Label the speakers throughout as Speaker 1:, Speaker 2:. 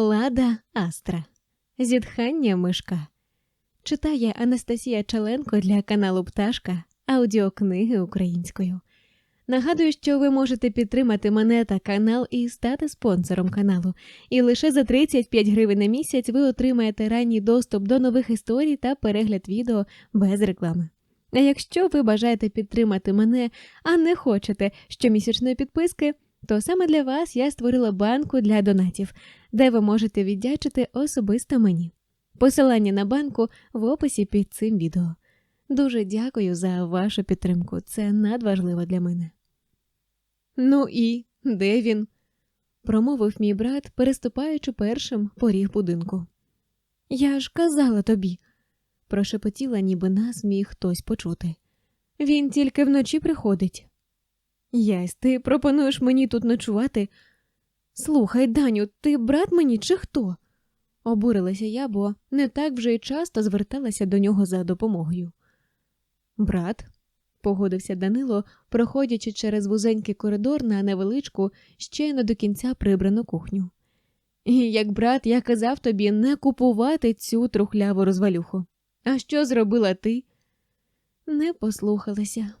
Speaker 1: Лада Астра. Зітхання мишка. Читає Анастасія Чаленко для каналу Пташка аудіокниги українською. Нагадую, що ви можете підтримати мене та канал і стати спонсором каналу. І лише за 35 гривень на місяць ви отримаєте ранній доступ до нових історій та перегляд відео без реклами. А якщо ви бажаєте підтримати мене, а не хочете щомісячної підписки, то саме для вас я створила банку для донатів, де ви можете віддячити особисто мені. Посилання на банку в описі під цим відео. Дуже дякую за вашу підтримку, це надважливо для мене. Ну і де він? промовив мій брат, переступаючи першим поріг будинку. Я ж казала тобі, прошепотіла, ніби нас міг хтось почути. Він тільки вночі приходить. Ясь, ти пропонуєш мені тут ночувати? Слухай, Даню, ти брат мені чи хто? Обурилася я, бо не так вже й часто зверталася до нього за допомогою. Брат, погодився Данило, проходячи через вузенький коридор на невеличку, ще не до кінця прибрану кухню. І як брат, я казав тобі не купувати цю трухляву розвалюху. А що зробила ти? Не послухалася,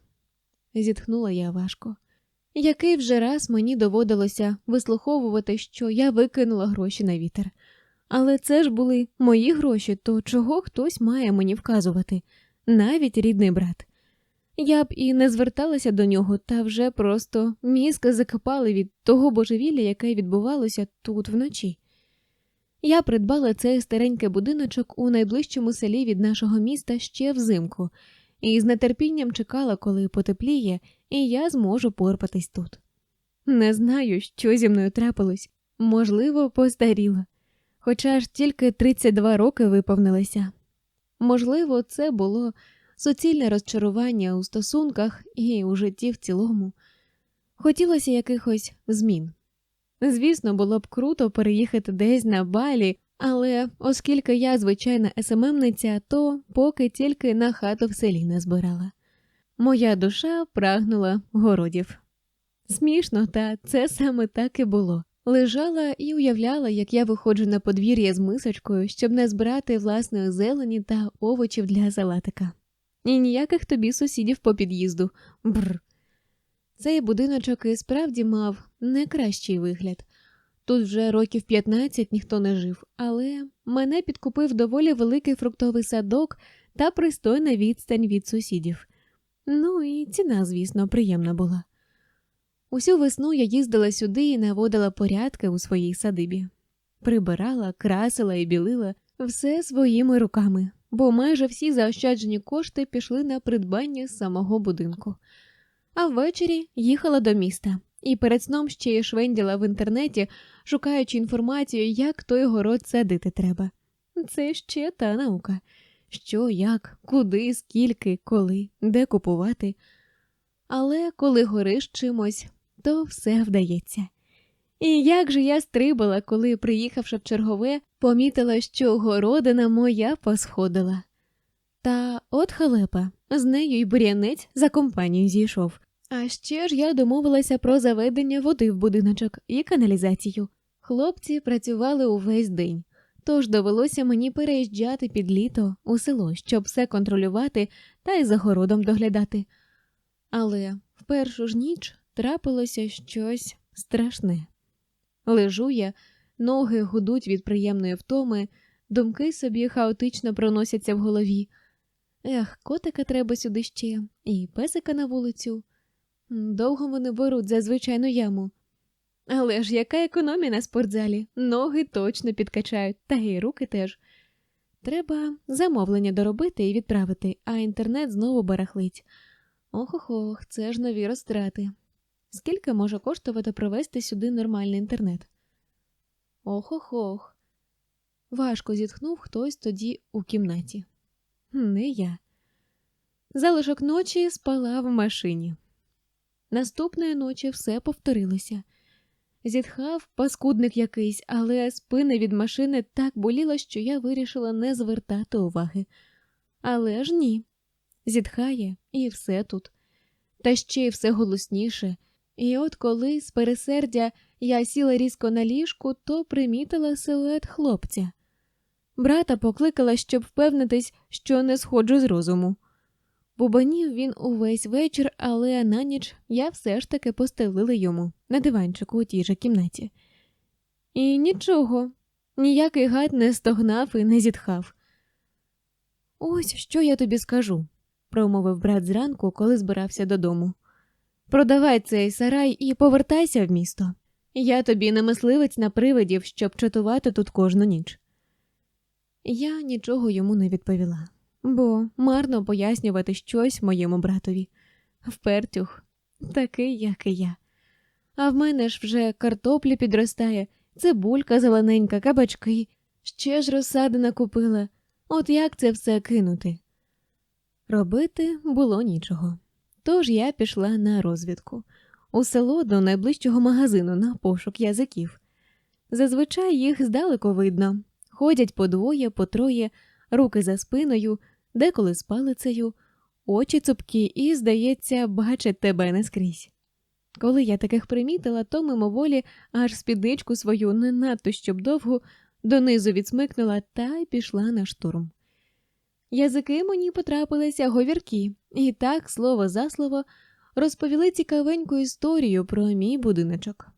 Speaker 1: зітхнула я важко. Який вже раз мені доводилося вислуховувати, що я викинула гроші на вітер. Але це ж були мої гроші, то чого хтось має мені вказувати, навіть рідний брат. Я б і не зверталася до нього, та вже просто мізки закипали від того божевілля, яке відбувалося тут вночі. Я придбала цей старенький будиночок у найближчому селі від нашого міста ще взимку, і з нетерпінням чекала, коли потепліє, і я зможу порпатись тут. Не знаю, що зі мною трапилось, можливо, постаріла, хоча ж тільки 32 роки виповнилися. Можливо, це було суцільне розчарування у стосунках і у житті в цілому. Хотілося якихось змін. Звісно, було б круто переїхати десь на балі, але оскільки я звичайна СММниця, то поки тільки на хату в селі не збирала. Моя душа прагнула городів. Смішно, та це саме так і було. Лежала і уявляла, як я виходжу на подвір'я з мисочкою, щоб не збирати власної зелені та овочів для салатика. І ніяких тобі сусідів по під'їзду. Бр. Цей будиночок і справді мав не кращий вигляд. Тут вже років 15 ніхто не жив, але мене підкупив доволі великий фруктовий садок та пристойна відстань від сусідів. Ну і ціна, звісно, приємна була. Усю весну я їздила сюди і наводила порядки у своїй садибі, прибирала, красила і білила все своїми руками, бо майже всі заощаджені кошти пішли на придбання самого будинку. А ввечері їхала до міста і перед сном ще й швенділа в інтернеті, шукаючи інформацію, як той город садити треба. Це ще та наука. Що, як, куди, скільки, коли, де купувати. Але коли гориш чимось, то все вдається. І як же я стрибала, коли, приїхавши в чергове, помітила, що городина моя посходила. Та от халепа, з нею й бур'янець за компанію зійшов. А ще ж я домовилася про заведення води в будиночок і каналізацію. Хлопці працювали увесь день, тож довелося мені переїжджати під літо у село, щоб все контролювати та й за городом доглядати. Але в першу ж ніч трапилося щось страшне. Лежу я, ноги гудуть від приємної втоми, думки собі хаотично проносяться в голові. Ех, котика треба сюди ще, і песика на вулицю. Довго вони беруть за звичайну яму. Але ж яка економія на спортзалі? Ноги точно підкачають, та й руки теж. Треба замовлення доробити і відправити, а інтернет знову барахлить. Ох ох ох, це ж нові розтрати. Скільки може коштувати провести сюди нормальний інтернет? Ох ох ох. Важко зітхнув хтось тоді у кімнаті. Не я. Залишок ночі спала в машині. Наступної ночі все повторилося. Зітхав паскудник якийсь, але спина від машини так боліла, що я вирішила не звертати уваги. Але ж ні. Зітхає, і все тут. Та ще й все голосніше. І от коли з пересердя я сіла різко на ліжку, то примітила силует хлопця. Брата покликала, щоб впевнитись, що не сходжу з розуму. Бубанів він увесь вечір, але на ніч я все ж таки постелила йому на диванчику у тій же кімнаті. І нічого, ніякий гад не стогнав і не зітхав. Ось що я тобі скажу, промовив брат зранку, коли збирався додому. Продавай цей сарай і повертайся в місто. Я тобі не мисливець на привидів, щоб чатувати тут кожну ніч. Я нічого йому не відповіла, бо марно пояснювати щось моєму братові. Впертюх, такий, як і я. А в мене ж вже картоплі підростає, цибулька зелененька, кабачки, ще ж розсади накупила. От як це все кинути? Робити було нічого. Тож я пішла на розвідку у село до найближчого магазину на пошук язиків. Зазвичай їх здалеку видно, ходять по двоє, по троє, руки за спиною, деколи з палицею, очі цупкі і, здається, бачать тебе наскрізь. Коли я таких примітила, то мимоволі аж спідничку свою не надто щоб довгу донизу відсмикнула та й пішла на штурм. Язики мені потрапилися говіркі, і так, слово за слово, розповіли цікавеньку історію про мій будиночок.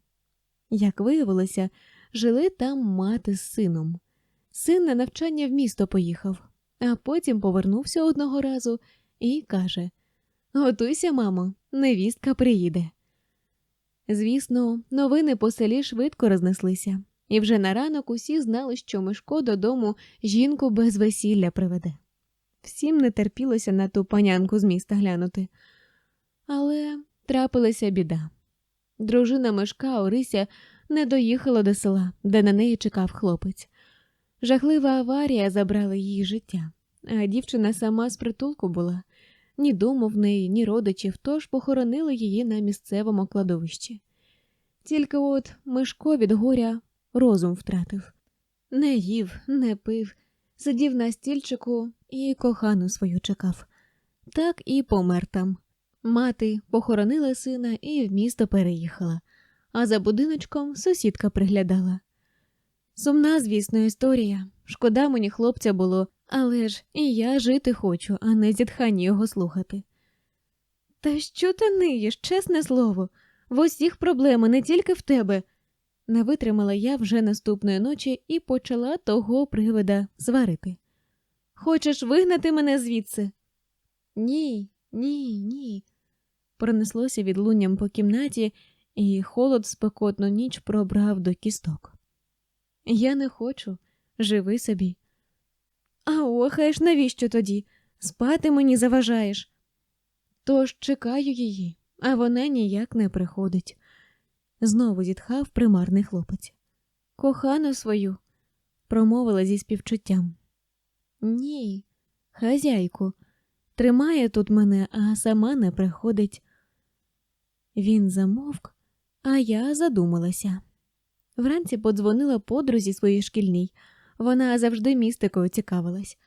Speaker 1: Як виявилося, жили там мати з сином. Син на навчання в місто поїхав, а потім повернувся одного разу і каже: Готуйся, мамо, невістка приїде. Звісно, новини по селі швидко рознеслися, і вже на ранок усі знали, що Мишко додому жінку без весілля приведе. Всім не терпілося на ту панянку з міста глянути. Але трапилася біда. Дружина Мишка Орися не доїхала до села, де на неї чекав хлопець. Жахлива аварія забрала її життя, а дівчина сама з притулку була. Ні дому в неї, ні родичів, тож похоронили її на місцевому кладовищі. Тільки от Мишко від горя розум втратив не їв, не пив, сидів на стільчику і кохану свою чекав. Так і помер там. Мати похоронила сина і в місто переїхала, а за будиночком сусідка приглядала. Сумна, звісно, історія. Шкода мені хлопця було, але ж і я жити хочу, а не зітхання його слухати. Та що ти ниєш, чесне слово, в усіх проблеми не тільки в тебе. Не витримала я вже наступної ночі і почала того привида сварити. Хочеш вигнати мене звідси? Ні, ні, ні. Пронеслося відлунням по кімнаті, і холод спекотну ніч пробрав до кісток. Я не хочу, живи собі. А охаєш, навіщо тоді? Спати мені заважаєш. Тож чекаю її, а вона ніяк не приходить. Знову зітхав примарний хлопець. Кохану свою, промовила зі співчуттям. Ні, хазяйку, тримає тут мене, а сама не приходить. Він замовк, а я задумалася. Вранці подзвонила подрузі своїй шкільній. Вона завжди містикою цікавилась,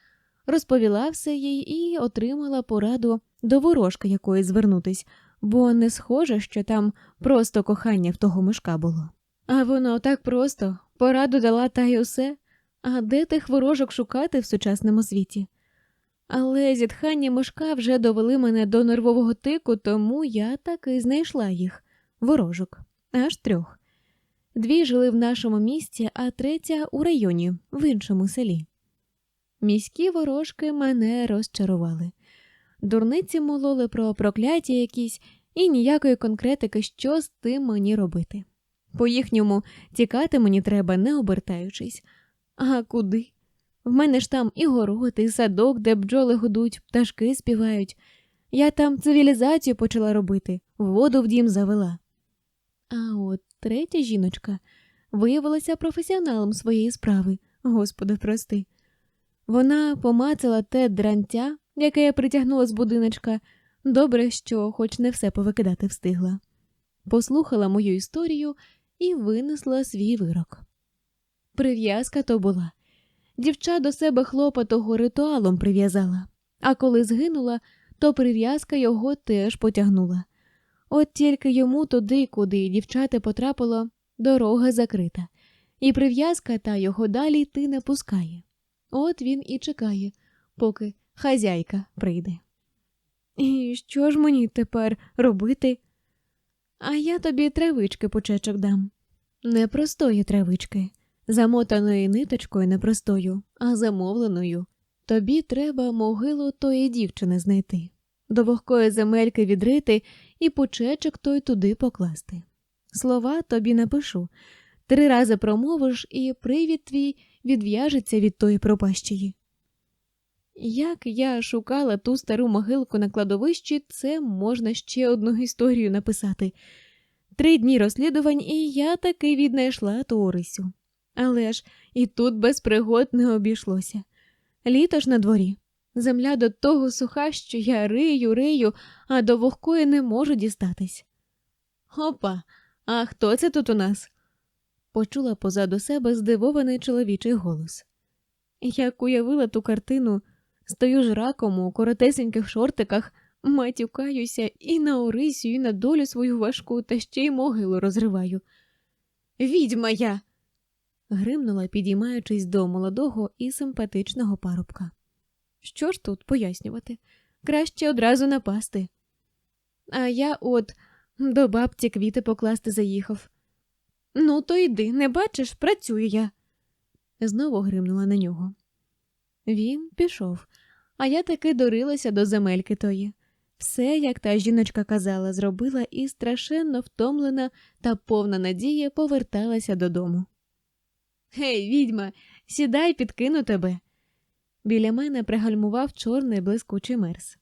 Speaker 1: розповіла все їй і отримала пораду до ворожки якої звернутись, бо не схоже, що там просто кохання в того мишка було. А воно так просто пораду дала та й усе. А де тих ворожок шукати в сучасному світі? Але зітхання мишка вже довели мене до нервового тику, тому я таки знайшла їх ворожок, аж трьох. Дві жили в нашому місті, а третя у районі, в іншому селі. Міські ворожки мене розчарували. Дурниці мололи про прокляття якісь і ніякої конкретики, що з тим мені робити. По їхньому тікати мені треба, не обертаючись. А куди? В мене ж там і город, і садок, де бджоли гудуть, пташки співають. Я там цивілізацію почала робити, воду в дім завела. А от третя жіночка виявилася професіоналом своєї справи, господи, прости. Вона помацала те дрантя, яке я притягнула з будиночка. Добре, що хоч не все повикидати встигла. Послухала мою історію і винесла свій вирок. Прив'язка то була. Дівча до себе хлопа того ритуалом прив'язала, а коли згинула, то прив'язка його теж потягнула. От тільки йому туди, куди дівчата потрапило, дорога закрита, і прив'язка та його далі йти не пускає. От він і чекає, поки хазяйка прийде. І що ж мені тепер робити? А я тобі травички почечок дам. Не простої травички, замотаної ниточкою непростою, а замовленою. Тобі треба могилу тої дівчини знайти, до вогкої земельки відрити і почечок той туди покласти. Слова тобі напишу. Три рази промовиш, і привід твій відв'яжеться від тої пропащої. Як я шукала ту стару могилку на кладовищі, це можна ще одну історію написати. Три дні розслідувань, і я таки віднайшла ту Орисю. Але ж і тут без пригод не обійшлося. Літо ж на дворі. Земля до того суха, що я рию, рию, а до вогкої не можу дістатись. Опа, а хто це тут у нас? почула позаду себе здивований чоловічий голос. Як уявила ту картину, стою ж раком у коротесеньких шортиках, матюкаюся і на Орисю, і на долю свою важку, та ще й могилу розриваю. Відьма я. гримнула, підіймаючись до молодого і симпатичного парубка. Що ж тут пояснювати? Краще одразу напасти. А я от до бабці квіти покласти заїхав. Ну, то йди, не бачиш, працюю я. Знову гримнула на нього. Він пішов, а я таки дорилася до земельки тої. Все, як та жіночка казала, зробила і страшенно втомлена та повна надії поверталася додому. Гей, відьма, сідай, підкину тебе. Біля мене пригальмував чорний блискучий мерз.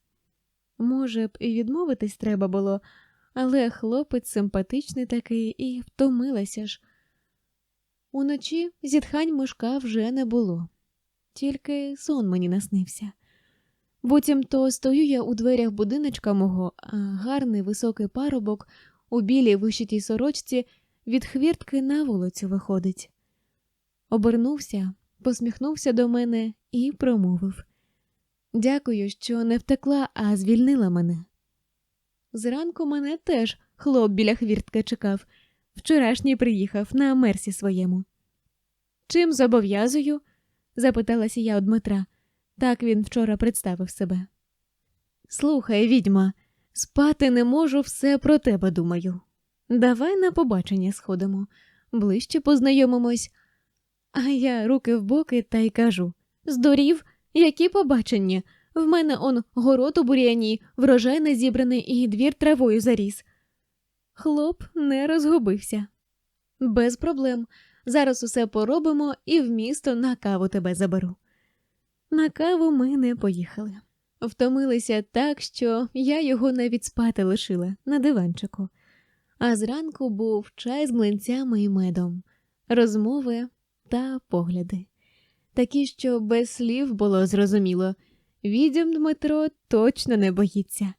Speaker 1: Може б, і відмовитись треба було, але хлопець симпатичний такий і втомилася ж. Уночі зітхань мишка вже не було, тільки сон мені наснився. Буцімто стою я у дверях будиночка мого, а гарний високий парубок у білій вишитій сорочці від хвіртки на вулицю виходить. Обернувся, посміхнувся до мене і промовив Дякую, що не втекла, а звільнила мене. Зранку мене теж хлоп біля хвіртки чекав. Вчорашній приїхав на мерсі своєму. Чим зобов'язую? запиталася я у Дмитра. Так він вчора представив себе. Слухай, відьма, спати не можу, все про тебе думаю. Давай на побачення сходимо, ближче познайомимось. А я руки в боки та й кажу Здорів, які побачення? В мене он город у бур'яні, врожай не зібраний і двір травою заріс. Хлоп не розгубився. Без проблем. Зараз усе поробимо і в місто на каву тебе заберу. На каву ми не поїхали. Втомилися так, що я його навіть спати лишила на диванчику. А зранку був чай з млинцями і медом, розмови та погляди. Такі, що без слів було зрозуміло. Відьом Дмитро точно не боїться.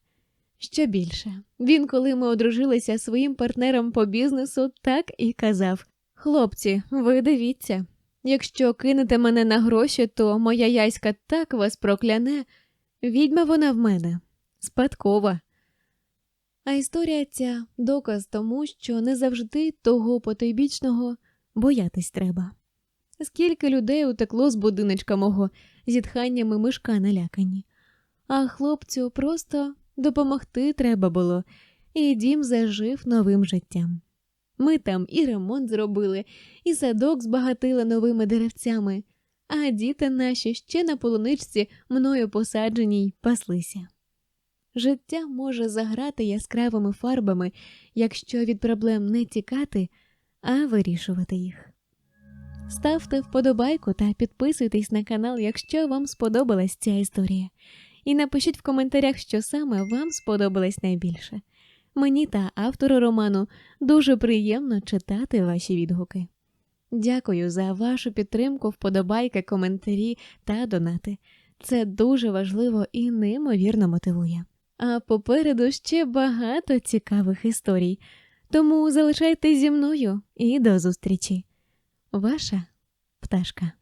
Speaker 1: Що більше, він, коли ми одружилися своїм партнером по бізнесу, так і казав: Хлопці, ви дивіться, якщо кинете мене на гроші, то моя яська так вас прокляне, відьма вона в мене, спадкова. А історія ця доказ тому, що не завжди того потойбічного боятись треба. Скільки людей утекло з будиночка мого зітханнями мишка налякані, а хлопцю просто допомогти треба було, і дім зажив новим життям. Ми там і ремонт зробили, і садок збагатили новими деревцями, а діти наші ще на полуничці мною посадженій паслися. Життя може заграти яскравими фарбами, якщо від проблем не тікати, а вирішувати їх. Ставте вподобайку та підписуйтесь на канал, якщо вам сподобалась ця історія. І напишіть в коментарях, що саме вам сподобалось найбільше. Мені та автору роману дуже приємно читати ваші відгуки. Дякую за вашу підтримку, вподобайки, коментарі та донати. Це дуже важливо і неймовірно мотивує. А попереду ще багато цікавих історій. Тому залишайтесь зі мною і до зустрічі. Ваша пташка.